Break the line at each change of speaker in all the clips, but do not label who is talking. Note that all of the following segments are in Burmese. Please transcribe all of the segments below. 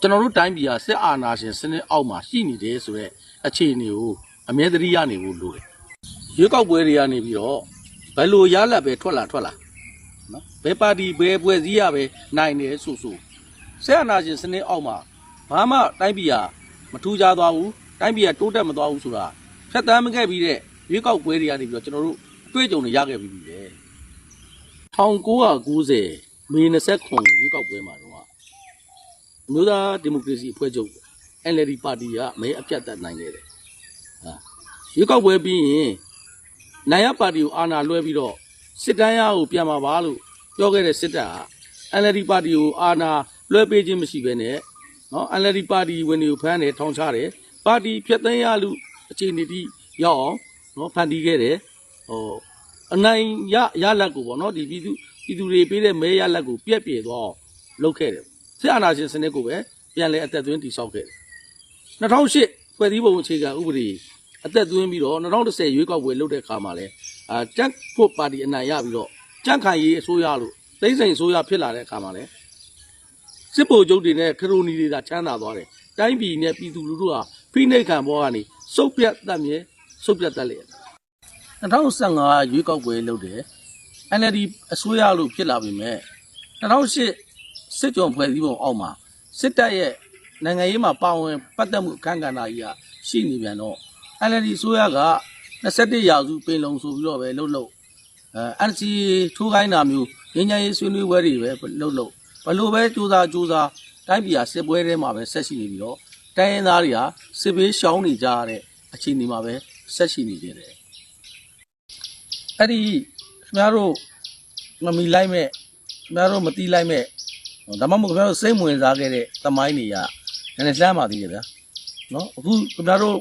ကျွန်တော်တို့တိုင်းပြည်ကစစ်အာဏာရှင်စနစ်အောက်မှာရှိနေတယ်ဆိုတော့အခြေအနေကိုအမြဲတမ်းရနေဖို့လိုတယ်ရွေးကောက်ပွဲတွေကနေပြီးတော့ဘယ်လိုရလတ်ပဲထွက်လာထွက်လာနော်ဘယ်ပါတီဘယ်ပွဲစည်းရပဲနိုင်တယ်ဆိုဆိုစစ်အာဏာရှင်စနစ်အောက်မှာဘာမှတိုင်းပြည်ကမထူးခြားသွားဘူးတိုင်းပြည်ကတိုးတက်မသွားဘူးဆိုတာဖြတ်သန်းမခဲ့ပြီးတဲ့ရွေးကောက်ပွဲတွေကနေပြီးတော့ကျွန်တော်တို့အတွေ့အကြုံတွေရခဲ့ပြီးပြီလေ1990မေ29ရွေးကောက်ပွဲမှာတော့ အမျိုးသားဒီမိုကရေစီအဖွဲ့ချုပ် NLD ပါတီကမဲအပြတ်တက်နိုင်ခဲ့တယ်။ဟာရွေးကောက်ပွဲပြီးရင်နိုင်ရပါတီကိုအာဏာလွှဲပြီးတော့စစ်တမ်းရကိုပြန်มาပါလို့ပြောခဲ့တဲ့စစ်တပ်က NLD ပါတီကိုအာဏာလွှဲပေးခြင်းမရှိဘဲနဲ့နော် NLD ပါတီဝင်တွေကိုဖမ်းတယ်ထောင်ချတယ်ပါတီဖျက်သိမ်းရလို့အခြေအနေတိရောက်အောင်နော်ဖန်တီးခဲ့တယ်ဟိုအနိုင်ရရလက်ကိုပေါ့နော်ဒီပြည်သူပြည်သူတွေပေးတဲ့မဲရလက်ကိုပြက်ပြယ်သွားအောင်လုပ်ခဲ့တယ် စစ်အာဏာရှင်စနစ်ကိုပဲပြန်လဲအသက်သွင်းတည်ဆောက်ခဲ့တယ်2008ဖွဲ့စည်းပုံအခြေခံဥပဒေအသက်သွင်းပြီးတော့2010ရွေးကောက်ပွဲလုပ်တဲ့အခါမှာလဲအာကြက်ဖို့ပါတီအနိုင်ရပြီးတော့ကြန့်ခိုင်ရေးအစိုးရလို့သိမ့်စိန်အစိုးရဖြစ်လာတဲ့အခါမှာလဲစစ်ဗိုလ်ချုပ်တွေနဲ့ခရိုနီတွေသာချမ်းသာသွားတယ်တိုင်းပြည်နဲ့ပြည်သူလူထုဟာဖိနှိပ်ခံဘောကနေစုပ်ပြတ်တတ်မြဲစုပ်ပြတ်တတ်လေ2015ရွေးကောက်ပွဲလုပ်တယ် NLD အစိုးရလို့ဖြစ်လာပြီမဲ့2008 စစ်ကြောင်ဖွဲ့စည်းပုံအောက်မှာစစ်တပ်ရဲ့နိုင်ငံရေးမှာပါဝင်ပတ်သက်မှုအခမ်းကဏ္ဍကြီးကရှိနေပြန်တော့ NLD ဆိုရက21ရာစုပင်လုံဆိုပြီးတော့ပဲလှုပ်လှုပ်အဲ NC ထိုးခိုင်းတာမျိုးငញ្ញရေးဆွေးနွေးပွဲတွေပဲလှုပ်လှုပ်ဘလို့ပဲစူးစားစူးစားတိုင်းပြည်ဟာစစ်ပွဲထဲမှာပဲဆက်ရှိနေပြီးတော့တိုင်းရင်းသားတွေကစစ်ဘေးရှောင်နေကြရတဲ့အခြေအနေမှာပဲဆက်ရှိနေကြတယ်အဲ့ဒီခင်ဗျားတို့မမီလိုက်မဲ့ခင်ဗျားတို့မတီးလိုက်မဲ့ ဒါမှမဟုတ်ခင်ဗျားတို့စိတ်ဝင်စားခဲ့တဲ့သမိုင်းတွေကနည်းနည်းလှမ်းပါသေးတယ်ဗျာနော်အခုခင်ဗျားတို့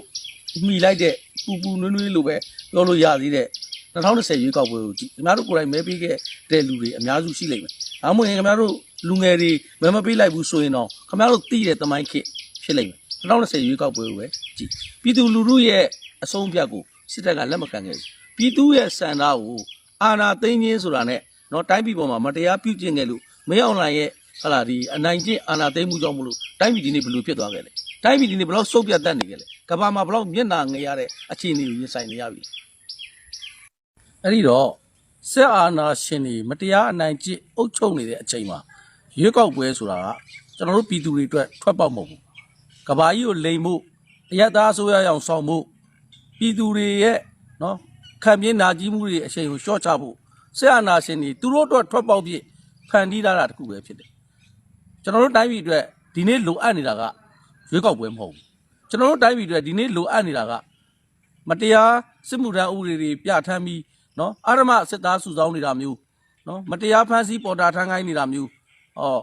မိလိုက်တဲ့ပူပူနွေးနွေးလိုပဲပြောလို့ရသေးတဲ့2020ရွေးကောက်ပွဲကိုကြည့်ခင်ဗျားတို့ကိုယ်တိုင်မဲပေးခဲ့တဲ့လူတွေအများစုရှိလိမ့်မယ်။ဒါမှမဟုတ်ရင်ခင်ဗျားတို့လူငယ်တွေမဲမပေးလိုက်ဘူးဆိုရင်တော့ခင်ဗျားတို့သိတဲ့သမိုင်းခေတ်ဖြစ်လိမ့်မယ်။2020ရွေးကောက်ပွဲကိုပဲကြည့်ပြည်သူလူထုရဲ့အဆုံးအဖြတ်ကိုစစ်တပ်ကလက်မခံခဲ့ဘူး။ပြည်သူရဲ့စံသားကိုအာဏာသိမ်းခြင်းဆိုတာနဲ့နော်တိုင်းပြည်ပေါ်မှာမတရားပြုကျင့်ခဲ့လို့မင်းအောင်လှိုင်ရဲ့ ဟာလာဒီအနိုင်ကျင့်အာဏာသိမ်းမှုကြောင့်မလို့တိုင်းပြည်ဒီနေ့ဘယ်လိုဖြစ်သွားခဲ့လဲတိုင်းပြည်ဒီနေ့ဘယ်လောက်စုပ်ပြတ်တတ်နေခဲ့လဲကဘာမှာဘယ်လောက်မျက်နှာငယ်ရတဲ့အခြေအနေကိုရင်ဆိုင်နေရပြီအဲ့ဒီတော့စစ်အာဏာရှင်တွေမတရားအနိုင်ကျင့်အုပ်ချုပ်နေတဲ့အချိန်မှာရွေးကောက်ပွဲဆိုတာကကျွန်တော်တို့ပြည်သူတွေအတွက်ထွက်ပေါက်မဟုတ်ဘူးကဘာကြီးကိုလိမ်မှုအယက်သားအစိုးရအောင်ဆောင်မှုပြည်သူတွေရဲ့နော်ခံပြင်းနာကြီးမှုတွေအချိန်ကိုရှော့ချဖို့စစ်အာဏာရှင်တွေသူတို့အတွက်ထွက်ပေါက်ပြည့်ဖန်တီးလာတာတခုပဲဖြစ်တယ် ကျွန်တော်တို့တိုင်းပြည်အတွက်ဒီနေ့လိုအပ်နေတာကရွေးကောက်ပွဲမဟုတ်ဘူးကျွန်တော်တို့တိုင်းပြည်အတွက်ဒီနေ့လိုအပ်နေတာကမတရားစစ်မှုထမ်းဥပဒေတွေပြဋ္ဌာန်းပြီးနော်အာရမစစ်သားစုဆောင်းနေတာမျိုးနော်မတရားဖမ်းဆီးပေါ်တာထမ်းခိုင်းနေတာမျိုးဟော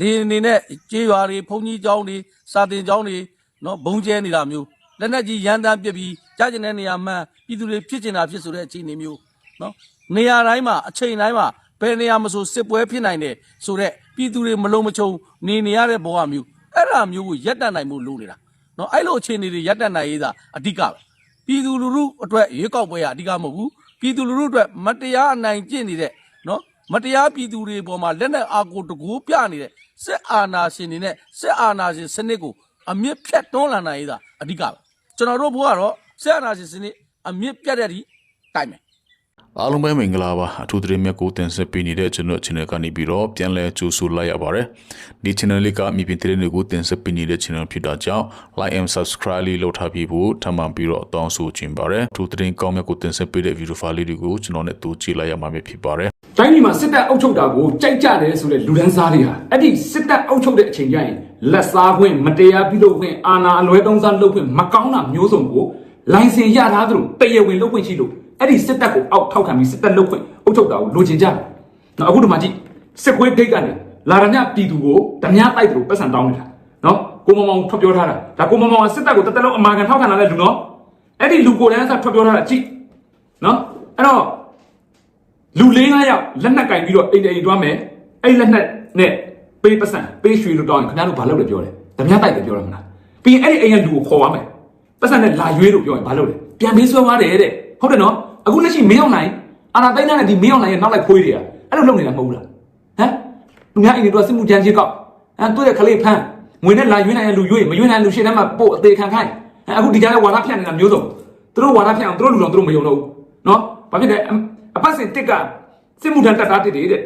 လေအနေနဲ့ကြေးရွာတွေဘုံကြီးကျောင်းတွေစာတင်ကျောင်းတွေနော်ဘုံကျဲနေတာမျိုးလက်နက်ကြီးရန်တမ်းပစ်ပြီးကြားကျင်တဲ့နေရာမှန်ပြည်သူတွေဖြစ်ကျင်တာဖြစ်ဆိုတဲ့အခြေအနေမျိုးနော်နေရာတိုင်းမှာအချိန်တိုင်းမှာ ဘယ်နေရာမဆိုစစ်ပွဲဖြစ်နိုင်တယ်ဆိုတော့ပြည်သူတွေမလုံးမချုံနေနေရတဲ့ဘဝမျိုးအဲ့ဒါမျိုးကိုရပ်တန့်နိုင်မှုလိုနေတာနော်အဲ့လိုအခြေအနေတွေရပ်တန့်နိုင်ရေးသာအဓိကပဲပြည်သူလူထုအတွက်ရွေးကောက်ပွဲကအဓိကမဟုတ်ဘူးပြည်သူလူထုအတွက်မတရားအနိုင်ကျင့်နေတဲ့နော်မတရားပြည်သူတွေပေါ်မှာလက်နက်အားကိုတကူပြနေတဲ့စစ်အာဏာရှင်တွေနဲ့စစ်အာဏာရှင်စနစ်ကိုအမြင့်ဖြတ်တွန်းလာနိုင်ရေးသာအဓိကပဲကျွန်တော်တို့ဘုရားတော့စစ်အာဏာရှင်စနစ်အမြင့်ပြတ်တဲ့ဒီတိုင်မယ်
အားလုံးပဲမင်္ဂလာပါအထူးသတင်းမြတ်ကိုတင်ဆက်ပေးနေတဲ့ကျွန်တော် channel ကနေပြီးတော့ပြန်လည်ကြိုဆိုလိုက်ရပါတယ်ဒီ channel လေးကမြေပြင်သတင်းတွေကိုတင်ဆက်ပေးနေတဲ့ channel ဖြစ်တာကြောင့် like and subscribe လေးလုပ်ထားပြီးဖို့ထပ်မံပြီးတော့အတောင်းဆိုချင်ပါတယ်အထူးသတင်းကောင်းမြတ်ကိုတင်ဆက်ပေးတဲ့ video file လေးတွေကိုကျွန်တော်နဲ့တူကြည့်လိုက်ရမှာဖြစ်ပါတယ်
တိုင်းပြည်မှာစစ်တပ်အုပ်ချုပ်တာကိုကြိုက်ကြတယ်ဆိုတဲ့လူဒန်းစားတွေဟာအဲ့ဒီစစ်တပ်အုပ်ချုပ်တဲ့အချိန်ကျရင်လက်စားခွင့်မတရားပြုလုပ်ခွင့်အာဏာအလွဲသုံးစားလုပ်ခွင့်မကောင်းတာမျိုးစုံကိုလိုင်စင်ရထားသလိုတရားဝင်လုပ်ခွင့်ရှိလို့ အဲ့ဒီစစ်တပ်ကိုအောက်ထောက်ခံပြီးစစ်တပ်လုပ်ခွင့်အုပ်ချုပ်တာကိုလိုချင်ကြတယ်။နော်အခုဒီမှာကြည့်စစ်ခွေးဂိတ်ကနေလာရညပြည်သူကိုဓမြတိုက်တယ်လို့ပတ်စံတောင်းနေတာနော်ကိုမမောင်ထွက်ပြောထားတာဒါကိုမမောင်ကစစ်တပ်ကိုတစ်သက်လုံးအမာခံထောက်ခံလာတဲ့လူနော်အဲ့ဒီလူကိုယ်တိုင်ကထွက်ပြောထားတာကြည့်နော်အဲ့တော့လူလေး၅ယောက်လက်နက်ကင်ပြီးတော့အိမ်အိမ်တွားမယ်အဲ့လက်နက်နဲ့ပေးပစံပေးရွှေလို့တောင်းရင်ခင်ဗျားတို့ဘာလုပ်လဲပြောတယ်ဓမြတိုက်တယ်ပြောရမလားပြီးရင်အဲ့ဒီအိမ်ကလူကိုခေါ်သွားမယ်ပစံနဲ့လာရွေးလို့ပြောရင်ဘာလုပ်လဲပြန်ပေးဆွဲသွားတယ်တဲ့ဟုတ်တယ်နော် အခုလက်ရှိမင်းအောင်နိုင်အာနာတိုင်းတဲ့ဒီမင်းအောင်နိုင်ရဲ့နောက်လိုက်ခွေးတွေကအဲ့လိုလုပ်နေတာမဟုတ်ဘူးလားဟမ်သူများအိမ်တွေတော့စစ်မှုကြမ်းချင်းကောက်ဟမ်သူ့ရဲ့ခလေးဖမ်းငွေနဲ့လာရွေးနိုင်တဲ့လူရွေးမရွေးနိုင်တဲ့လူရှေ့တန်းမှာပို့အသေးခံခိုင်းအဲအခုဒီကြားထဲဝါဒဖြန့်နေတာမျိုးစုံသူတို့ဝါဒဖြန့်အောင်သူတို့လူတော်သူတို့မယုံတော့ဘူးနော်ဘာဖြစ်လဲအအပတ်စဉ်တစ်ကစစ်မှုထမ်းတက်တာတစ်တွေတဲ့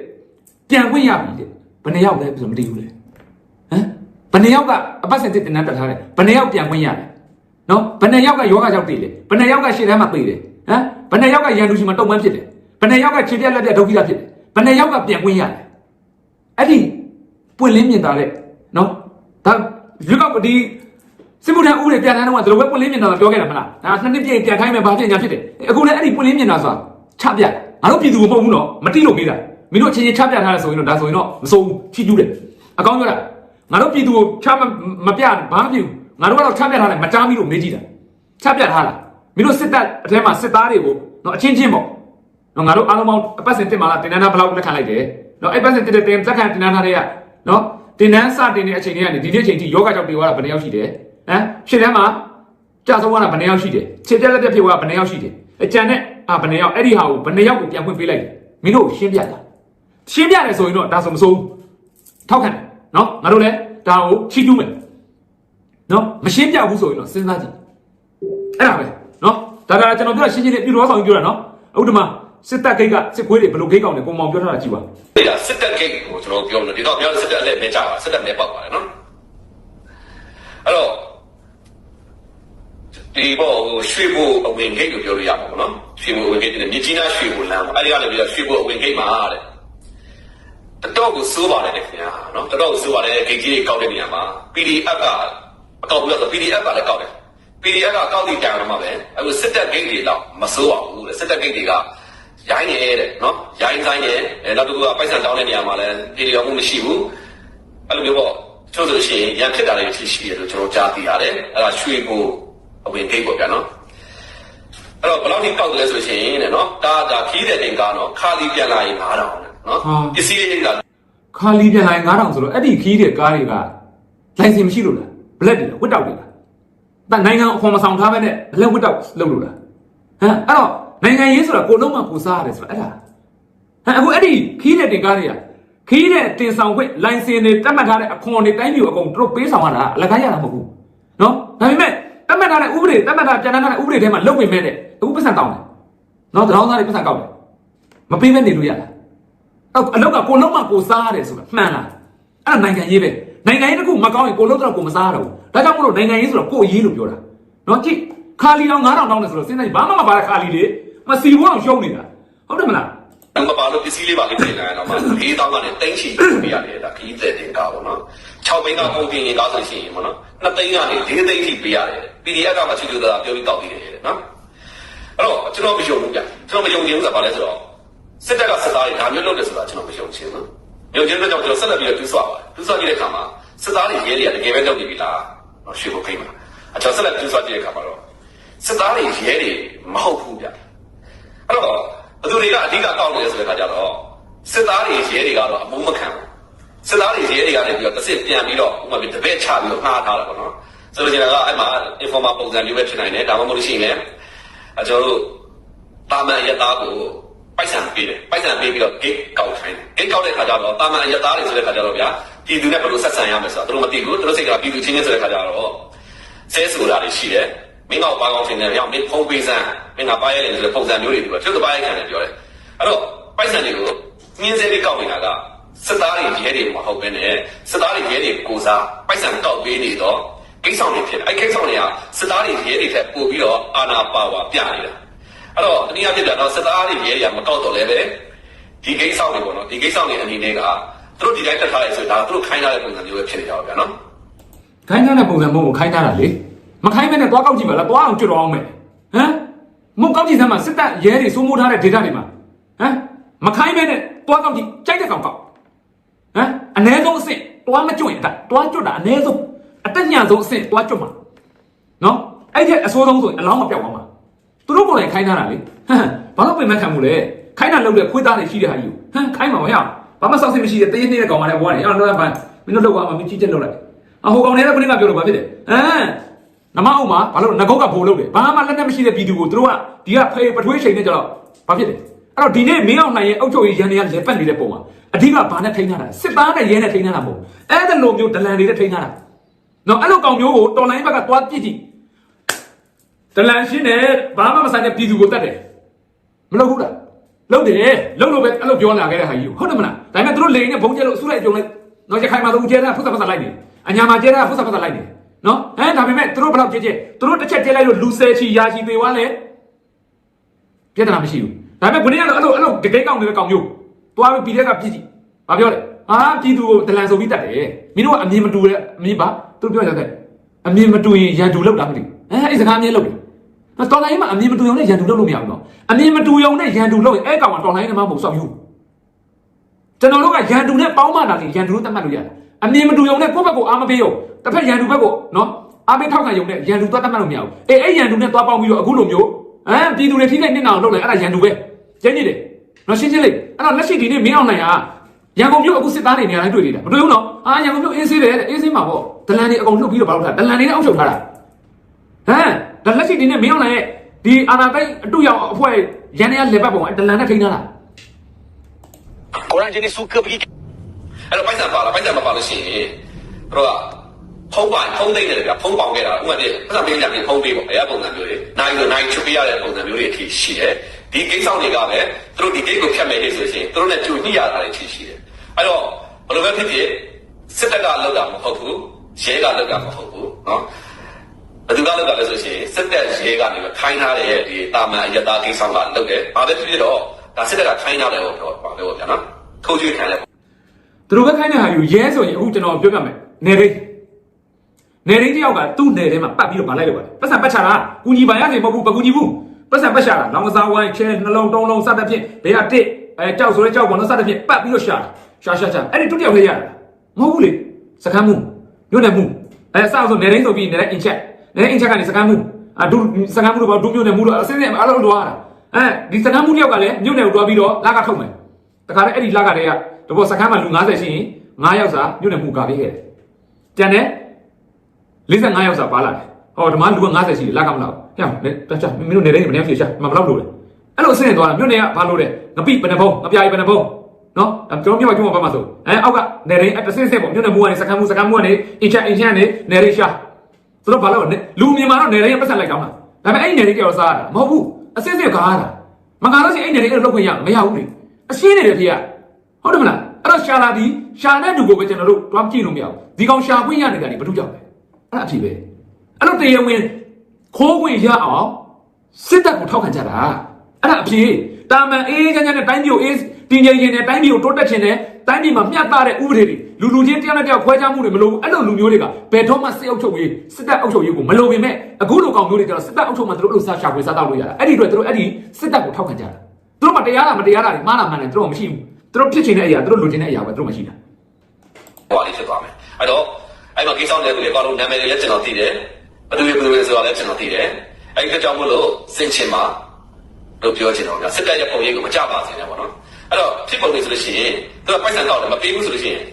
ပြန်ခွင့်ရပြီတဲ့ဘယ်နှယောက်လဲဆိုမသိဘူးလေဟမ်ဘယ်နှယောက်ကအပတ်စဉ်တစ်တင်တန်းတက်ထားတယ်ဘယ်နှယောက်ပြန်ခွင့်ရလဲနော်ဘယ်နှယောက်ကယောဂကြောက်တည်လဲဘယ်နှယောက်ကရှေ့တန်းမှာတည်တယ်ဟမ် ဘယ်နှယောက်ကရန်သူရှိမှာတုံ့ပန်းဖြစ်တယ်ဘယ်နှယောက်ကခြေပြက်လက်ပြက်ဒုက္ခိတဖြစ်တယ်ဘယ်နှယောက်ကပြန်ခွင့်ရတယ်အဲ့ဒီပွင့်လင်းမြင်တာတဲ့နော်ဒါရွေးကောက်ဒီစစ်မှုထမ်းဥပဒေပြန်တန်းတော့ကဒီလိုပဲပွင့်လင်းမြင်တာပြောခဲ့တာမလားဒါနှစ်နှစ်ပြည့်ပြန်ခိုင်းမယ်ဘာဖြစ်ညာဖြစ်တယ်အခုလည်းအဲ့ဒီပွင့်လင်းမြင်တာဆိုတာချပြငါတို့ပြည်သူမဟုတ်ဘူးနော်မတိလို့ပေးတာမင်းတို့အချင်းချင်းချပြထားတယ်ဆိုရင်တော့ဒါဆိုရင်တော့မစိုးဘူးချီကျူးတယ်အကောင်းပြောတာငါတို့ပြည်သူကိုချမမပြဘာမှမဖြစ်ဘူးငါတို့ကတော့ချပြထားတယ်မတားမိလို့မေးကြည့်တာချပြထားလား မင်းတို့စစ်တပ်အထဲမှာစစ်သားတွေကိုနော်အချင်းချင်းပေါ့နော်ငါတို့အားလုံးပေါင်းအပတ်စဉ်တင်มาလားတင်နန်းသားဘယ်လောက်လက်ခံလိုက်တယ်နော်အဲ့ပတ်စဉ်တင်တဲ့တင်လက်ခံတင်နန်းသားတွေကနော်တင်နန်းစတင်တဲ့အချိန်တွေကနေဒီနေ့ချိန်ထိယောဂကြောင့်ပြေသွားတာဘယ်နှယောက်ရှိတယ်ဟမ်ရှင်းတန်းမှာကြာဆုံးသွားတာဘယ်နှယောက်ရှိတယ်ခြေပြက်လက်ပြက်ပြေသွားတာဘယ်နှယောက်ရှိတယ်အကြံနဲ့အာဘယ်နှယောက်အဲ့ဒီဟာကိုဘယ်နှယောက်ကိုပြန်ဖွင့်ပေးလိုက်တယ်မင်းတို့ရှင်းပြတာရှင်းပြတယ်ဆိုရင်တော့ဒါဆိုမစိုးဘူးထောက်ခံတယ်နော်ငါတို့လည်းဒါကိုချီးကျူးမယ်နော်မရှင်းပြဘူးဆိုရင်တော့စဉ်းစားကြည့်အဲ့ဒါပဲ နော်ဒါကကျွန်တော်ပြောတာရှင်းရှင်းလေးပြည်တော်ဆောင်ပြောတာနော်အခုဒီမှာစစ်တပ်ဂိတ်ကစစ်ခွေးတွေဘယ်လိုဂိတ်ကောင်းလဲပုံမှန်ပြောထားတာကြည့်ပါ
ဒီကစစ်တပ်ဂိတ်ကိုကျွန်တော်ပြောလို့ဒီတော့ပြောစစ်တပ်လည်းမဲကြပါစစ်တပ်မဲပေါက်ပါတယ်နော်အဲ့တော့ဒီဘောရွှေဘိုအဝင်ဂိတ်ကိုပြောလို့ရမှာပေါ့နော်ရွှေဘိုအဝင်ဂိတ်တဲ့မြကြီးနားရွှေဘိုလမ်းပေါ့အဲ့ဒီကလည်းပြီးတော့ရွှေဘိုအဝင်ဂိတ်မှာတဲ့တတော့ကိုစိုးပါတယ်ခင်ဗျာနော်တတော့ကိုစိုးပါတယ်ဂိတ်ကြီးတွေကောက်တဲ့နေရာမှာ PDF ကအကောက်ပြီးတော့ PDF ကလည်းကောက်တယ် PDF ကကောက်တဲ့တိုင်တော့မှပဲအခုစစ်တပ်ဂိတ်တွေတော့မစိုးပါဘူးတဲ့စစ်တပ်ဂိတ်တွေကရိုင်းနေတဲ့နော်ရိုင်းဆိုင်နေအဲနောက်တစ်ခုကပိုက်ဆံတောင်းတဲ့နေရာမှာလည်းပြေလျော်မှုမရှိဘူးအဲ့လိုမျိုးပေါ့ချို့ဆိုရှင်ရန်ဖြစ်တာတွေဖြစ်ရှိတယ်လို့ကျွန်တော်ကြားသိရတယ်အဲ့ဒါရွှေကိုအဝင်ဂိတ်ပေါ့ဗျာနော်အဲ့တော့ဘယ်လောက်ထိကောက်တယ်လဲဆိုရှင်တဲ့နော်ဒါဒါခီးတဲ့တင်ကားနော်ခါလီပြန်လာရင်9000တဲ့နော်ပစ္စည်းလေးတွေက
ခါလီပြန်လာရင်9000ဆိုတော့အဲ့ဒီခီးတဲ့ကားတွေကလိုင်စင်မရှိလို့လားဘလက်တွေလားဝတ်တောက်တွေလားဒါ နိုင်ငံအခွန်မဆောင်ထားပဲနဲ့ဘလက်ဝတ်တောက်လုပ်လို့လားဟမ်အဲ့တော့နိုင်ငံရေးဆိုတာကိုလုံးမကိုစားရတယ်ဆိုတာအဲ့ဒါဟမ်အခုအဲ့ဒီခီးတဲ့တင်ကားတွေကခီးတဲ့တင်ဆောင်ခွင့်လိုင်စင်တွေတတ်မှတ်ထားတဲ့အခွန်တွေတိုင်းပြည်ကိုအကုန်သူတို့ပေးဆောင်ရတာအလကားရတာမဟုတ်ဘူးနော်ဒါပေမဲ့တတ်မှတ်ထားတဲ့ဥပဒေတတ်မှတ်ထားပြန်ထားတဲ့ဥပဒေထဲမှာလုပ်ဝင်မဲ့တဲ့အခုပတ်စံတောင်းတယ်နော်တရောင်းသားတွေပတ်စံကောက်တယ်မပေးဘဲနေလို့ရလားအဲ့အလောက်ကကိုလုံးမကိုစားရတယ်ဆိုတာမှန်လားအဲ့ဒါနိုင်ငံရေးပဲ နိုင်ငံရေးတစ်ခုမကောင်းရင်ကိုလုံးတော့ကိုမစားရတော့ဘူးဒါကြောင့်မလို့နိုင်ငံရေးဆိုတော့ကိုအရေးလို့ပြောတာနော်ကြည့်ခါလီတောင်9000တောင်းတယ်ဆိုတော့စဉ်းစားကြည့်ဘာမှမပါတဲ့ခါလီတွေမစီဘူးအောင်ရှုံးနေတာဟုတ်တယ်မလား
မပါလို့ပစ္စည်းလေးပါလေးပြင်လာတော့မှ၄တောင်းကနေတိန်းချီပြရတယ်ဒါခီးတဲ့တင်ကားပေါ့နော်6ဘိန်းကကုန်ပြင်ရင်ကားဆိုရှင်ပေါ့နော်2သိန်းကနေ4သိန်းထိပေးရတယ် PDF ကမှချီလို့တာပြောပြီးတောက်ပြီးတယ်တဲ့နော်အဲ့တော့ကျွန်တော်မယုံဘူးဗျကျွန်တော်မယုံဘူးဆိုတာဘာလဲဆိုတော့စစ်တပ်ကစစ်သားတွေဒါမျိုးလုပ်တယ်ဆိုတာကျွန်တော်မယုံချင်ဘူး ယုံချင်တဲ့ကြောင့်ကျွန်တော်ဆက်လက်ပြီးတော့တူးဆွပါတူးဆွကြည့်တဲ့အခါမှာစစ်သားတွေရဲတွေကတကယ်ပဲလုပ်နေပြီလားတော့ရှင်းဖို့ခိမ့်ပါအကျွန်တော်ဆက်လက်တူးဆွကြည့်တဲ့အခါမှာတော့စစ်သားတွေရဲတွေမဟုတ်ဘူးဗျအဲ့တော့ဘသူတွေကအဓိကကောက်နေတယ်ဆိုတဲ့ခါကျတော့စစ်သားတွေရဲတွေကတော့အမုန်းမခံဘူးစစ်သားတွေရဲတွေကနေပြီးတော့တစ်စစ်ပြန်ပြီးတော့ဥပမာပြတပည့်ချပြီးတော့ငှားထားတာပေါ့နော်ဆိုလိုချင်တာကအဲ့မှာ informer ပုံစံမျိုးပဲဖြစ်နိုင်တယ်ဒါမှမဟုတ်လို့ရှိရင်လည်းအကျွန်တော်တို့တာမန်ရသားကို ပိုက်ဆံပေးတယ်ပိုက်ဆံပေးပြီးတော့ gate ကောက်ခိုင်းတယ် gate ကောက်တဲ့ခါကျတော့တာမန်ရသားတွေဆိုတဲ့ခါကျတော့ဗျာပြည်သူနဲ့ဘယ်လိုဆက်ဆံရမလဲဆိုတော့သူတို့မသိဘူးသူတို့စိတ်ကပြည်သူချင်းချင်းဆိုတဲ့ခါကျတော့ဆဲဆိုတာတွေရှိတယ်မင်းကဘာကောင်းတင်တယ်ရောက်မင်းဖုံးပေးစမ်းမင်းကပါရဲတယ်ဆိုတဲ့ပုံစံမျိုးတွေဒီလိုသူတို့ပါရဲခံတယ်ပြောတယ်အဲ့တော့ပိုက်ဆံတွေကိုညင်းစဲလေးကောက်နေတာကစစ်သားတွေရဲတွေမဟုတ်ဘဲနဲ့စစ်သားတွေရဲတွေကိုစားပိုက်ဆံကောက်ပေးနေတော့ကိစ္စတွေဖြစ်တယ်အဲ့ကိစ္စတွေကစစ်သားတွေရဲတွေထက်ပိုပြီးတော့အာနာပါဝါပြနေတာ အဲ့တော့တနည်းအားဖြင့်တော့စစ်သားတွေရဲတွေကမကောက်တော့လည်းပဲဒီကိစ္စတွေပေါ့နော်ဒီကိစ္စတွေအနေနဲ့ကသူတို့ဒီတိုင်းတက်ထားရဲဆိုဒါသူတို့ခိုင်းထားတဲ့ပုံစံမျိုးပဲဖြစ်နေကြပါဗျာနော်
ခိုင်းထားတဲ့ပုံစံမျိုးကိုခိုင်းထားတာလေမခိုင်းမဲနဲ့သွားကောက်ကြည့်ပါလားသွားအောင်ကြွတော့အောင်မယ်ဟမ်မုတ်ကောက်ကြည့်စမ်းမှာစစ်တပ်ရဲတွေစိုးမိုးထားတဲ့ဒေတာတွေမှာဟမ်မခိုင်းမဲနဲ့သွားကောက်ကြည့်ကြိုက်တဲ့ကောင်ကောက်ဟမ်အ ਨੇ ဆုံးအဆင့်သွားမကြွရင်တက်သွားကြွတာအ ਨੇ ဆုံးအတက်ညံဆုံးအဆင့်သွားကြွမှာနော်အဲ့ဒီအဆိုးဆုံးဆိုရင်အလောင်းမပြောက်သွားမှာ သူတို့ကိုယ်တိုင်ခိုင်းထားတာလေဟမ်ဘာလို့ပြင်မခံမှုလဲခိုင်းတာလုပ်တဲ့ခွေးသားတွေရှိတဲ့ဟာကြီးကိုဟမ်ခိုင်းမှာမရဘာမှစောင့်စိတ်မရှိတဲ့တေးနေတဲ့ကောင်ကလည်းဘွားနေအဲ့တော့တော့ပန်းမင်းတို့လောက်အောင်မင်းကြီးချက်လောက်လိုက်အဟိုကောင်တွေကခုနကပြောလို့ဗာဖြစ်တယ်ဟမ်နမအုပ်မှာဘာလို့ငကုတ်ကဘိုးလုပ်တယ်ဘာမှလက်နဲ့မရှိတဲ့ပြည်သူကိုသူတို့ကဒီကဖေးပထွေးချိန်နဲ့ကြတော့ဘာဖြစ်တယ်အဲ့တော့ဒီနေ့မင်းအောင်နိုင်ရဲ့အုပ်ချုပ်ရေးရန်တွေကလက်ပတ်နေတဲ့ပုံမှာအဓိကဘာနဲ့ထိန်းထားတာစစ်သားနဲ့ရဲနဲ့ထိန်းထားတာမဟုတ်အဲ့ဒါလိုမျိုးဒလန်တွေနဲ့ထိန်းထားတာနော်အဲ့လိုကောင်မျိုးကိုတော်လိုင်းဘက်ကသွားပြစ်ကြည့် တလန်ရှင်းနဲ့ဘာမှမဆိုင်တဲ့ပြည်သူကိုတတ်တယ်မလုပ်ဘူးလားလုပ်တယ်လုပ်လို့ပဲအဲ့လိုပြောလာခဲ့တဲ့ဟာကြီးကိုဟုတ်တယ်မလားဒါပေမဲ့သူတို့လိန်နဲ့ဘုံကျဲလို့အစုလိုက်ကြုံလိုက်နော်ရခိုင်မှာတော့ကျဲတာဖုတ်ဖတ်လိုက်နေအညာမှာကျဲတာဖုတ်ဖတ်လိုက်နေနော်ဟမ်ဒါပေမဲ့သူတို့ဘယ်တော့ကျဲကျဲသူတို့တစ်ချက်ကျဲလိုက်လို့လူဆယ်ချီရာချီသေးသွားလဲပြဿနာမရှိဘူးဒါပေမဲ့ခုနေ့ကတော့အဲ့လိုအဲ့လိုဂိတ်ကောက်နေတဲ့ကောင်မျိုးသွားပြီးပြည်တဲ့ကပြစ်ကြည့်ဘာပြောလဲအာပြည်သူကိုတလန်ဆိုပြီးတတ်တယ်မင်းတို့ကအမြင်မတူတဲ့အမြင်ပါသူတို့ပြောကြတဲ့အမြင်မတူရင်ရန်တူလောက်တာမသိဘူးအဲအဲ့စကားအမြင်လောက်တယ်နော် တော်လိုင်းမှာအမြင်မတူုံနဲ့ရန်တူလောက်လို့မရဘူးနော်အမြင်မတူုံနဲ့ရန်တူလောက်ရင်အဲ့ကောင်ကတော်လိုင်းနဲ့မှမဟုတ်ဆောက်ယူကျွန်တော်တို့ကရန်တူနဲ့ပေါင်းမှတာလေရန်တူလို့တတ်မှတ်လို့ရတယ်အမြင်မတူုံနဲ့ကိုယ့်ဘက်ကိုအားမပေးရောတစ်ဖက်ရန်တူဘက်ကိုနော်အားပေးထောက်ခံရုံနဲ့ရန်တူသွားတတ်မှတ်လို့မရဘူးအေးအဲ့ရန်တူနဲ့သွားပေါင်းပြီးတော့အခုလိုမျိုးဟမ်ပြည်သူတွေထိခိုက်နေအောင်လုပ်လိုက်အဲ့ဒါရန်တူပဲကျင်းနေတယ်နော်ရှင်းရှင်းလေးအဲ့တော့လက်ရှိဒီနေ့မင်းအောင်နိုင်ဟာရန်ကုန်မြို့အခုစစ်သားတွေနေရာတိုင်းတွေ့နေတာမတွေ့ဘူးနော်အာရန်ကုန်မြို့အေးဆေးတယ်တဲ့အေးဆေးမှာပေါ့ဒလန်တွေအကုန်လှုပ်ပြီးတော့ဘာလို့ထားဒလန်တွေနဲ့အောက်ချုပ်ထားတာဟမ် ဒါလက်ရှိဒီနေ့မင်းအောင်လည်းဒီအာနာသိအတူရောက်အဖွဲ့ရန်ရလေပတ်ပုံအတလန်နဲ့ထိန်းထားတာ
ကိုရန်ဂျင်းစုကပ်ပြီးအဲ့တော့ပိုက်ဆံပါလားပိုက်ဆံမပါလို့ရှိရင်တို့ကဖုံးပိုင်ဖုံးသိမ့်တယ်ဗျာဖုံးပေါင်ခဲ့တာဥပမာပြပတ်စံပေးကြပြီးဖုံးပေးပေါ့အဲပုံစံမျိုးတွေနိုင်ဆိုနိုင်ချွေးရတဲ့ပုံစံမျိုးတွေအထိရှိတယ်ဒီကိစ္စတွေကပဲသူတို့ဒီကိစ္စကိုဖြတ်မယ်ဟဲ့ဆိုရင်သူတို့နဲ့ကြိုညှိရတာတွေအထိရှိတယ်အဲ့တော့ဘယ်လိုပဲဖြစ်ဖြစ်စစ်တပ်ကလောက်တာမဟုတ်ဘူးရဲကလောက်တာမဟုတ်ဘူးနော် ဘယ်သူကလောက်တာလဲဆိုရှင်စစ်တပ်ရဲကနေပဲခိုင်းထားတဲ့ဒီတာမန်အယတာကိစ္စကလောက်တယ်ဘာပဲဖြစ်ဖြစ်တော့ဒါစစ်တပ်ကခိုင်းထားတယ်ဟုတ်တော့ပါပဲဗျာနော်ထိုးကျွေးခံတယ်
သူတို့ပဲခိုင်းတဲ့ဟာယူရဲဆိုရင်အခုကျွန်တော်ပြောပြမယ်နေရင်းနေရင်းတယောက်ကသူ့နယ်ထဲမှာပတ်ပြီးတော့မလိုက်တော့ပါဘူးပတ်စံပတ်ချတာကူညီပါရစေမဟုတ်ဘူးပကူညီဘူးပတ်စံပတ်ချတာလောင်ကစားဝိုင်းချဲနှလုံးတုံးလုံးစသဖြင့်ဘေးကတစ်အဲကြောက်ဆိုတဲ့ကြောက်ပေါ်တော့စသဖြင့်ပတ်ပြီးတော့ရှာရှာရှာရှာအဲ့ဒီတူတယောက်လေးရတာမဟုတ်ဘူးလေစကမ်းမှုညွတ်နေမှုအဲစအောင်ဆိုနေရင်းဆိုပြီးနေရင်းအင်ချက် နေရင်းအင်ချက်ကနေစကမ်းမှုအဒုစကမ်းမှုတော့ဒုမြို့နယ်မှုတော့အစင်းစင်းအားလုံးတော့ရတာအဲဒီစကမ်းမှုတယောက်ကလည်းမြို့နယ်ကိုတွားပြီးတော့လာကထုတ်မယ်တခါတည်းအဲ့ဒီလကတည်းကတဘောစကမ်းမှာလူ90ရှိရင်9ယောက်စာမြို့နယ်မှုကပေးခဲ့တယ်။ကျန်တဲ့45ယောက်စာပါလာတယ်။ဟောဒီမှာလူက90ရှိတယ်လကမလောက်။ဟဲ့တချာမင်းတို့နေတိုင်းမနေဖြေရှာမမလောက်လို့လေ။အဲ့လိုအဆင့်သွားတာမြို့နယ်ကဘာလို့လဲငပိဘယ်နှဘုံငပြာရီဘယ်နှဘုံနော်ကျွန်တော်ပြောပြကျွန်းပါမှာဆိုအဲအောက်ကနေတိုင်းအတဆင့်ဆင့်ပေါ့မြို့နယ်မှုကနေစကမ်းမှုစကမ်းမှုကနေအင်ချက်အင်ချက်ကနေနေရိရှာ သူတို့ဘာလို့လဲလူမြန်မာတော့နေတိုင်းပတ်ဆက်လိုက်ကောင်းတာဒါပေမဲ့အဲ့ဒီနေတိုင်းကြောက်စားရတာမဟုတ်ဘူးအဆင့်ဆင့်ကားတာမကားလို့ရှိရင်အဲ့ဒီနေတိုင်းလောက်ခွင့်ရမရဘူးလေအရှင်းနေတယ်ဖေကဟုတ်တယ်မလားအဲ့တော့ရှာလာဒီရှာတဲ့လူကိုပဲကျွန်တော်တို့တွားကြည့်လို့မရဘူးဒီကောင်ရှာခွင့်ရနေတာဒီဘာလို့ကြောက်လဲအဲ့ဒါအဖြစ်ပဲအဲ့တော့တရားဝင်ခိုးခွင့်ရအောင်စစ်တပ်ကိုထောက်ခံကြတာအဲ့ဒါအဖြစ်တာမန်အေးအေးချမ်းချမ်းနဲ့တိုင်းပြည်ကိုအေးတင်ငြိမ်ခြင်းနဲ့တိုင်းပြည်ကိုတိုးတက်ခြင်းနဲ့ တိုင်းပြည်မှာမျှတတဲ့ဥပဒေတွေလူလူချင်းတရားနဲ့တရားခွဲခြားမှုတွေမလိုဘူးအဲ့လိုလူမျိုးတွေကဘယ်တော့မှစစ်အုပ်ချုပ်ရေးစစ်တပ်အုပ်ချုပ်ရေးကိုမလိုပေမဲ့အခုလိုကောင်မျိုးတွေကျတော့စစ်တပ်အုပ်ချုပ်မှသူတို့အဲ့လိုစားရှာခွေစားတော့လို့ရတာအဲ့ဒီအတွက်သူတို့အဲ့ဒီစစ်တပ်ကိုထောက်ခံကြတာသူတို့မတရားတာမတရားတာတွေမှားတာမှန်တယ်သူတို့မရှိဘူးသူတို့ဖြစ်ချင်တဲ့အရာသူတို့လိုချင်တဲ့အရာပဲသူတို့မရှိတာ
ဟွာလေးဖြစ်သွားမယ်အဲ့တော့အဲ့မှာကိစ္စတဲ့သူတွေအကောင်လုံးနာမည်တွေလည်းကျွန်တော်သိတယ်ဘယ်သူတွေဘယ်သူတွေဆိုတာလည်းကျွန်တော်သိတယ်အဲ့ဒီကြောင့်မို့လို့စင်ချင်မှာလို့ပြောချင်တော့ဗျာစစ်တပ်ရဲ့ပုံရိပ်ကိုမကြပါစေနဲ့ပေါ့နော် အဲ့တော့ဖြစ်ပုံတွေဆိုလို့ရှိရင်သူကပိုက်ဆံတောက်တယ်မပေးဘူးဆိုလို့ရှိရင်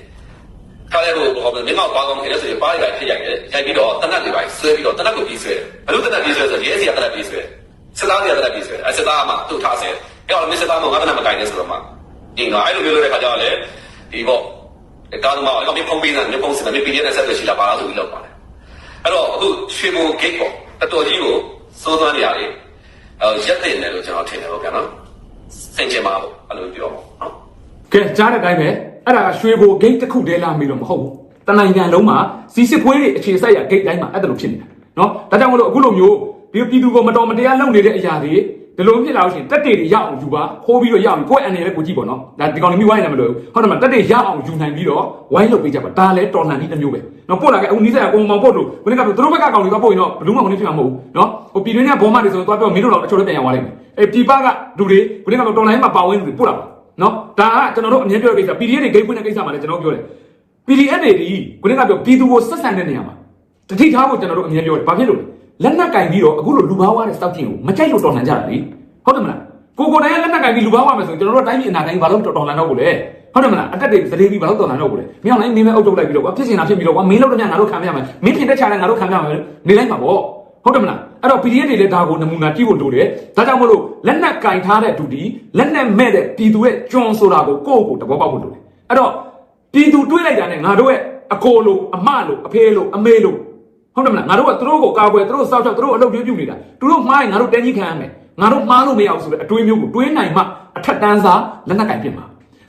ခါတဲ့ကိုဟောမင်းမောက်ပါကောင်းခဲ့တယ်ဆိုရင်ပါးရိုက်ဖြစ်ရိုက်တယ်ရိုက်ပြီးတော့တနတ်တွေပိုင်းဆွဲပြီးတော့တနတ်ကိုပြီးဆွဲတယ်ဘလို့တနတ်ပြီးဆွဲဆိုရဲစီကတနတ်ပြီးဆွဲစစ်သားတွေကတနတ်ပြီးဆွဲအဲ့စစ်သားကမှသူ့ထားဆဲအဲ့တော့မင်းစစ်သားကငါတနတ်မကင်နဲ့ဆိုတော့မှဒီတော့အဲ့လိုမျိုးလုပ်တဲ့ခါကျတော့လေဒီပေါ့ကားသမားကတော့ဖုန်းပေးတာမြေပုံစံမြေပြည်နဲ့ဆက်သွယ်ရှိလာပါလားဆိုပြီးလောက်ပါတယ်အဲ့တော့အခုရွှေဘုံ gate ပေါ့အတော်ကြီးကိုစိုးသွမ်းနေရတယ်အဲရက်တဲ့တယ်လို့ကျွန်တော်ထင်တယ်ပေါ့ဗျာနော် စင်ချင်ပါပေါ့အဲ့လိုပြောပေါ့နော်
ကဲကြားတဲ့အတိုင်းပဲအဲ့ဒါကရွှေဘိုဂိတ်တစ်ခုတည်းလာမေးလို့မဟုတ်ဘူးတနိုင်ငံလုံးမှာစီစစ်ပွဲတွေအခြေစိုက်ရဂိတ်တိုင်းမှာအဲ့ဒါလိုဖြစ်နေတာနော်ဒါကြောင့်မလို့အခုလိုမျိုးဒီပြည်သူကိုမတော်မတရားလုပ်နေတဲ့အရာတွေဒီလိုဖြစ်လာလို့ရှိရင်တက်တေတွေရအောင်ယူပါခိုးပြီးတော့ရအောင်ကိုယ့်အနေနဲ့ကိုကြည့်ပေါ့နော်ဒါဒီကောင်နေမိဝိုင်းနေမလို့ဟုတ်တယ်မတက်တေရအောင်ယူနိုင်ပြီးတော့ဝိုင်းလုပ်ပေးကြပါဒါလည်းတော်လှန်နည်းတစ်မျိုးပဲနော်ပို့လာခဲ့အခုနီးစပ်ကကိုမောင်ပို့လို့ဘယ်ကသူတို့ဘက်ကကောင်တွေတော့ပို့ရင်တော့ဘလူးမောင်ကနေဖြစ်မှာမဟုတ်ဘူးနော်ဟိုပြည်တွင်းကဘောမတွေဆိုတော့တွားပြောမင်းတို့တော့အချို့လည်းပြန်ရသွားလိမ့်မယ် အဲပြည်ပကလူတွေဘယ်ကတော့တော်လိုင်းမှာပါဝင်သူပို့လာပါနော်ဒါကကျွန်တော်တို့အမြင်ပြောတဲ့ကိစ္စ PDF တွေဂိမ်းဖွင့်တဲ့ကိစ္စမှာလည်းကျွန်တော်ပြောတယ် PDF တွေဒီခုနကပြောပြည်သူကိုဆက်ဆံတဲ့နေရာမှာတတိထားဖို့ကျွန်တော်တို့အမြင်ပြောတယ်ဘာဖြစ်လို့လဲလက်နက်ကင်ပြီးတော့အခုလိုလူဘာဝတဲ့စောက်ချင်းကိုမကြိုက်လို့တော်လှန်ကြတာလေဟုတ်တယ်မလားကိုကိုတိုင်းကလက်နက်ကင်ပြီးလူဘာဝမယ်ဆိုရင်ကျွန်တော်တို့တိုင်းပြည်အနာတိုင်းဘာလို့တော်တော်လှန်တော့ကိုလဲဟုတ်တယ်မလားအတက်တွေသတိပြီးဘာလို့တော်လှန်တော့ကိုလဲမင်းအောင်လည်းမင်းမဲအုပ်ချုပ်လိုက်ပြီးတော့ကွာဖြစ်စင်တာဖြစ်ပြီးတော့ကွာမင်းလို့တော့ညငါတို့ခံပြရမယ်မင်းဖြစ်တဲ့ခြားလည်းငါတို့ခံပြရမယ်နေလိုက်မှာပေါ့ ဟုတ်တယ်မလားအဲ့တော့ PDF တွေလည်းဒါကိုနမူနာကြည့်ဖို့လိုတယ်ဒါကြောင့်မလို့လက်နက်ကင်ထားတဲ့သူဒီလက်နက်မဲ့တဲ့ပြည်သူရဲ့ကြွန်ဆိုတာကိုကိုယ့်ကိုယ်တဘောပေါက်ဖို့လိုတယ်အဲ့တော့ပြည်သူတွေးလိုက်တာနဲ့ငါတို့ရဲ့အကိုလို့အမလို့အဖေလို့အမေလို့ဟုတ်တယ်မလားငါတို့ကသူတို့ကိုကာကွယ်သူတို့စောက်ချောက်သူတို့အလုပ်တွေပြုနေတာသူတို့မှားရင်ငါတို့တန်းကြီးခံရမယ်ငါတို့မှားလို့မရအောင်ဆိုတဲ့အတွေးမျိုးကိုတွေးနိုင်မှအထက်တန်းစားလက်နက်ကင်ပြင်မှာ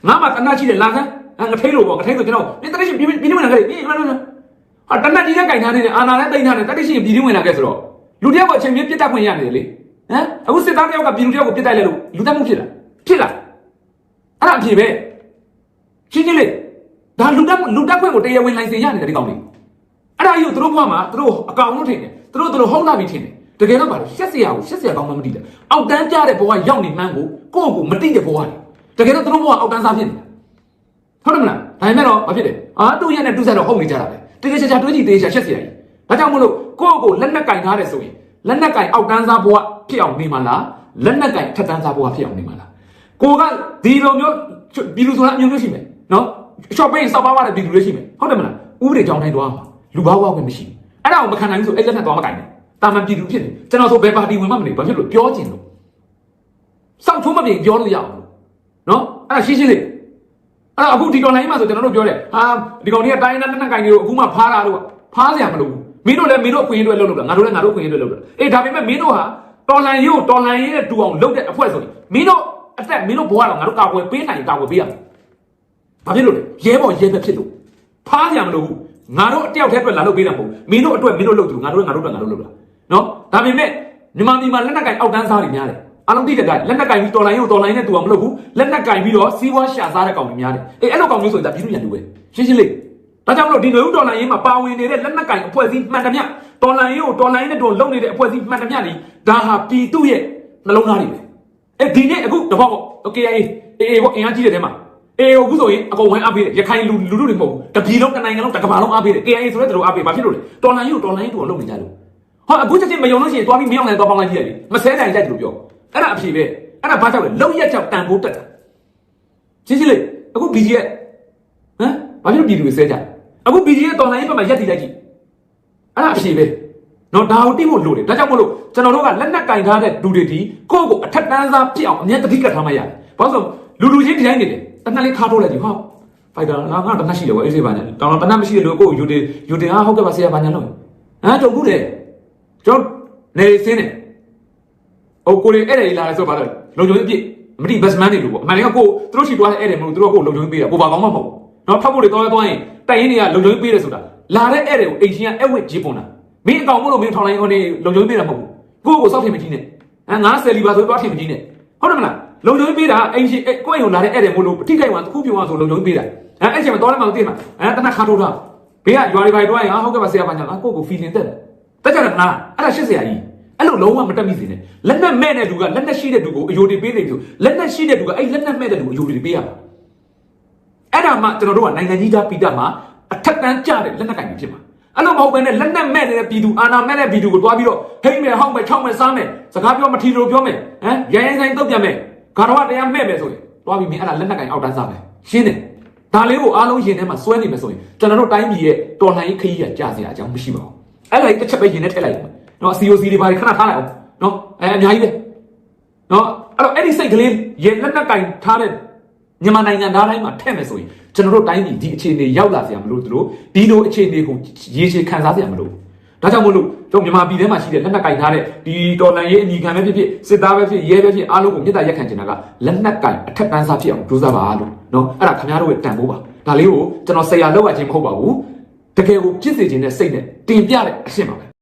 ငါမှတနတ်ရှိတဲ့လာဆန်းငါထိလို့ပေါ့ငါထိလို့ကျွန်တော်ဒီတနတ်ရှိပြည်ပြည်ဝင်လာခဲ့ပြီမလား ဟာတနတ်ကြီးနဲ့ကင်ထားနေတယ်အာနာနဲ့တိန်ထားနေတတိရှိပြည်ဝင်လာခဲ့ဆိုတော့လူတယောက်ကအချိန်ပြည့်ပြစ်တတ်ခွင့်ရတယ်လေဟမ်အခုစစ်သားတယောက်ကပြည်လူတယောက်ကိုပြစ်တိုက်လိုက်လို့လူတက်မှုဖြစ်လာဖြစ်လာအဲ့ဒါအဖြစ်ပဲရှင်းရှင်းလေးဒါလူတက်လူတက်ခွင့်ကိုတရားဝင်လိုင်စင်ရနေတယ်ဒီကောင်လေးအဲ့ဒါကြီးကိုသူတို့ဘဝမှာသူတို့အကောင်လို့ထင်တယ်သူတို့သူတို့ဟုတ်လာပြီထင်တယ်တကယ်တော့ပါလို့ရှက်စရာကိုရှက်စရာကောင်းမှမသိတယ်အောက်တန်းကြတဲ့ဘဝရောက်နေမှန်းကိုကိုယ့်ကိုမသိတဲ့ဘဝလေတကယ်တော့သူတို့ဘဝအောက်တန်းစားဖြစ်နေတာဟုတ်တယ်မလားဒါပေမဲ့တော့မဖြစ်တယ်အာတူရက်နဲ့တူဆက်တော့ဟုတ်နေကြတာပဲ တကယ်ချာချာတွေးကြည့်သေးချာရှက်စရာကြီးဒါကြောင့်မလို့ကိုယ့်ကိုလက်နက်ကင်ထားတယ်ဆိုရင်လက်နက်ကင်အောက်တန်းစားဘဝဖြစ်အောင်နေမှာလားလက်နက်ကင်ထက်တန်းစားဘဝဖြစ်အောင်နေမှာလားကိုကဒီလိုမျိုးဒီလိုဆိုတာအမျိုးမျိုးရှိမယ်နော် short pain စောက်ပါပါတဲ့ဒီလူတွေရှိမယ်ဟုတ်တယ်မလားဥပဒေကြောင်းတိုင်းတော့မှာလူဘာဝဝင်မရှိဘူးအဲ့ဒါကိုမခံနိုင်ဘူးဆိုအဲ့လက်နဲ့တော့မကင်နဲ့တာမန်ပြည်သူဖြစ်နေကျွန်တော်ဆိုဘယ်ပါတီဝင်မှမနေဘာဖြစ်လို့ပြောကျင်လို့စောက်ချုံးမပြေပြောလို့ရအောင်လို့နော်အဲ့ဒါရှင်းရှင်းလေး အဲ့ဒါအခုဒီတော်လိုင်းမှာဆိုကျွန်တော်တို့ပြောတယ်ဟာဒီကောင်ကြီးကတိုင်းနဲ့နဲ့ကင်တွေကိုအခုမှဖားတာတော့ဖားစရာမလိုဘူးမင်းတို့လည်းမင်းတို့အခွင့်အရေးတွေလှုပ်လို့လားငါတို့လည်းငါတို့အခွင့်အရေးတွေလှုပ်လို့အေးဒါပေမဲ့မင်းတို့ဟာတော်လိုင်းရေးကိုတော်လိုင်းရေးနဲ့တူအောင်လုပ်တဲ့အဖွဲ့ဆိုရင်မင်းတို့အသက်မင်းတို့ဘဝတော့ငါတို့ကာကွယ်ပေးနိုင်ရင်ကာကွယ်ပေးရမယ်ဘာဖြစ်လို့လဲရဲဘော်ရဲဘက်ဖြစ်လို့ဖားကြမလို့ဘူးငါတို့အတယောက်တည်းအတွက်လာလုပ်ပေးတာမဟုတ်မင်းတို့အတွက်မင်းတို့လုပ်သူငါတို့ကငါတို့အတွက်ငါတို့လုပ်တာနော်ဒါပေမဲ့မြန်မာပြည်မှာလက်နက်ကင်အောက်တန်းစားတွေများတယ် အားလုံးသိတဲ့ကလက်နက်ကင်ပြီးတော်လိုင်းကိုတော်လိုင်းနဲ့တူအောင်မလုပ်ဘူးလက်နက်ကင်ပြီးတော့စီးပွားရှာစားတဲ့ကောင်တွေများတယ်အေးအဲ့လိုကောင်မျိုးဆိုရင်ဒါပြည်သူရန်တူပဲရှင်းရှင်းလေးဒါကြောင့်မလို့ဒီຫນွေဥတော်လိုင်းရေးမှာပါဝင်နေတဲ့လက်နက်ကင်အဖွဲ့အစည်းမှန်တမျှတော်လိုင်းရေးကိုတော်လိုင်းနဲ့တူလုပ်နေတဲ့အဖွဲ့အစည်းမှန်တမျှတွေဒါဟာပြည်သူရဲ့နှလုံးသားတွေပဲအေးဒီနေ့အခုတဘောပေါ့ OKIA အေးအေးပေါ့အင်အားကြီးတဲ့ထဲမှာအေးအခုဆိုရင်အကုန်ဝိုင်းအားပေးတယ်ရခိုင်လူလူလူတွေမဟုတ်ဘူးတပြည်လုံးတနိုင်ငံလုံးတကမ္ဘာလုံးအားပေးတယ် KIA ဆိုတဲ့တို့အားပေးဘာဖြစ်လို့လဲတော်လိုင်းရေးကိုတော်လိုင်းနဲ့တူအောင်လုပ်နေကြလို့ဟောအခုချက်ချင်းမယုံလို့ရှိရင်သွားပြီးမယုံနိုင်သွားပေါင်းလိုက်ကြည့်ရလေမဆဲနိုင်ကြတယ်လို့ပြော အဲ့ဒါအဖြေပဲအဲ့ဒါဘာကြောင့်လဲလုံရက်ကြောင့်တန်ဖိုးတက်တာရှင်းရှင်းလေးအခု BG ရဲ့ဟမ်ဘာဖြစ်လို့ပြည်သူတွေဆဲကြအခု BG ရဲ့တော်လန်ကြီးဘက်မှာရက်တည်လိုက်ကြည့်အဲ့ဒါအဖြေပဲနော်ဒါကိုတိဖို့လိုတယ်ဒါကြောင့်မို့လို့ကျွန်တော်တို့ကလက်နက်ကင်ထားတဲ့လူတွေဒီကိုယ့်ကိုအထက်တန်းစားဖြစ်အောင်အမြဲတတိကတ်ထားမှရတယ်ဘာလို့ဆိုလူလူချင်းဒီတိုင်းနေတယ်တနက်လေးခါထိုးလိုက်ကြည့်ဟောဖိုက်တာငါငါတနတ်ရှိတယ်ကွာအေးစေးပါညာတောင်တော့တနတ်မရှိတဲ့လူကိုယူတယ်ယူတယ်ဟာဟုတ်ကဲ့ပါဆရာပါညာလို့ဟမ်တုံဘူးလေကျွန်တော်နေစင်းနေ အိုကိုလေးအဲ့ဒါလာဆိုပါတော့လုံချုံအပြစ်မတိဘတ်မန်တွေလို့ပေါ့အမှန်တကယ်ကိုသူတို့ရှိသွားတဲ့အဲ့ဒါမလို့သူတို့ကိုလုံချုံပေးတာကိုပါကောင်းမှမဟုတ်နော်ဖတ်ဖို့တွေတော့သွားရင်တိုင်ရင်တွေကလုံချုံပေးတယ်ဆိုတာလာတဲ့အဲ့ဒါကိုအိမ်ရှင်ကအဲ့ဝစ်ကြီးပုံတာမင်းအကောင်မို့လို့မင်းထောင်လိုက်ဟိုနေလုံချုံပေးတာမဟုတ်ဘူးကိုကိုစောက်ထင်မကြီးနဲ့ဟမ်ငါဆယ်လီပါဆိုတော့ထင်မကြီးနဲ့ဟုတ်တယ်မလားလုံချုံပေးတာအိမ်ရှင်ကိုယ့်အိမ်ကိုလာတဲ့အဲ့ဒါမို့လို့အထိခိုက်ဝင်တစ်ခုပြောင်းအောင်ဆိုလုံချုံပေးတာအဲအဲ့ချိန်မှာတော်လည်းမသိမှာအဲတနက်ခါထိုးတာဘေးကရွာတွေပိုင်တွားရင်ဟာဟုတ်ကဲ့ပါဆရာပါညာအကိုကို feeling တက်တယ်တက်ကြတယ်မလားအဲ့ဒါရှစ်ဆရာကြီး အဲ့လိုလုံးဝမတက်မိစေနဲ့လက်နက်မဲ့တဲ့သူကလက်နက်ရှိတဲ့သူကိုအယိုတွေပေးနေပြီဆိုလက်နက်ရှိတဲ့သူကအဲ့လက်နက်မဲ့တဲ့သူကိုအယိုတွေပေးရမှာအဲ့ဒါမှကျွန်တော်တို့ကနိုင်ငံကြီးသားပြည်တပ်မှာအထက်တန်းကျတဲ့လက်နက်ကင်တွေဖြစ်မှာအဲ့လိုမဟုတ်ဘဲနဲ့လက်နက်မဲ့တဲ့ပြည်သူအာဏာမဲ့တဲ့ပြည်သူကိုတွားပြီးတော့ဟိမ့်မယ်ဟောက်မယ်ချောက်မယ်စားမယ်စကားပြောမထီလို့ပြောမယ်ဟမ်ရိုင်းရိုင်းဆိုင်တုတ်ပြန်မယ်ဂါရဝတရားမဲ့မယ်ဆိုရင်တွားပြီးမင်းအဲ့ဒါလက်နက်ကင်အောက်တန်းစားမယ်ရှင်းတယ်ဒါလေးကိုအားလုံးရင်ထဲမှာစွဲနေမယ်ဆိုရင်ကျွန်တော်တို့တိုင်းပြည်ရဲ့တော်လှန်ရေးခရီးကကြာစရာအကြောင်းမရှိပါဘူးအဲ့ဒါတစ်ချက်ပဲရင်ထဲထည့်လိုက်ပါ နော် COC တွေဘာတွေခဏထားလိုက်အောင်နော်အဲအများကြီးပဲနော်အဲ့တော့အဲ့ဒီစိတ်ကလေးရေလက်နက်ကင်ထားတဲ့မြန်မာနိုင်ငံသားတိုင်းမှာထည့်မယ်ဆိုရင်ကျွန်တော်တို့တိုင်းပြည်ဒီအခြေအနေရောက်လာစရာမလိုသလိုဒီလိုအခြေအနေကိုရေရှည်ခံစားစရာမလိုဒါကြောင့်မို့လို့ကျွန်တော်မြန်မာပြည်ထဲမှာရှိတဲ့လက်နက်ကင်ထားတဲ့ဒီတော်လှန်ရေးအညီခံပဲဖြစ်ဖြစ်စစ်သားပဲဖြစ်ရဲပဲဖြစ်အားလုံးကိုမြစ်တာရက်ခံချင်တာကလက်နက်ကင်အထက်တန်းစားဖြစ်အောင်ကြိုးစားပါလို့နော်အဲ့ဒါခင်ဗျားတို့ရဲ့တန်ဖိုးပါဒါလေးကိုကျွန်တော်ဆရာလောက်ရခြင်းမဟုတ်ပါဘူးတကယ်ကိုပြစ်စေခြင်းနဲ့စိတ်နဲ့တင်ပြတဲ့အရှင်းပါပဲ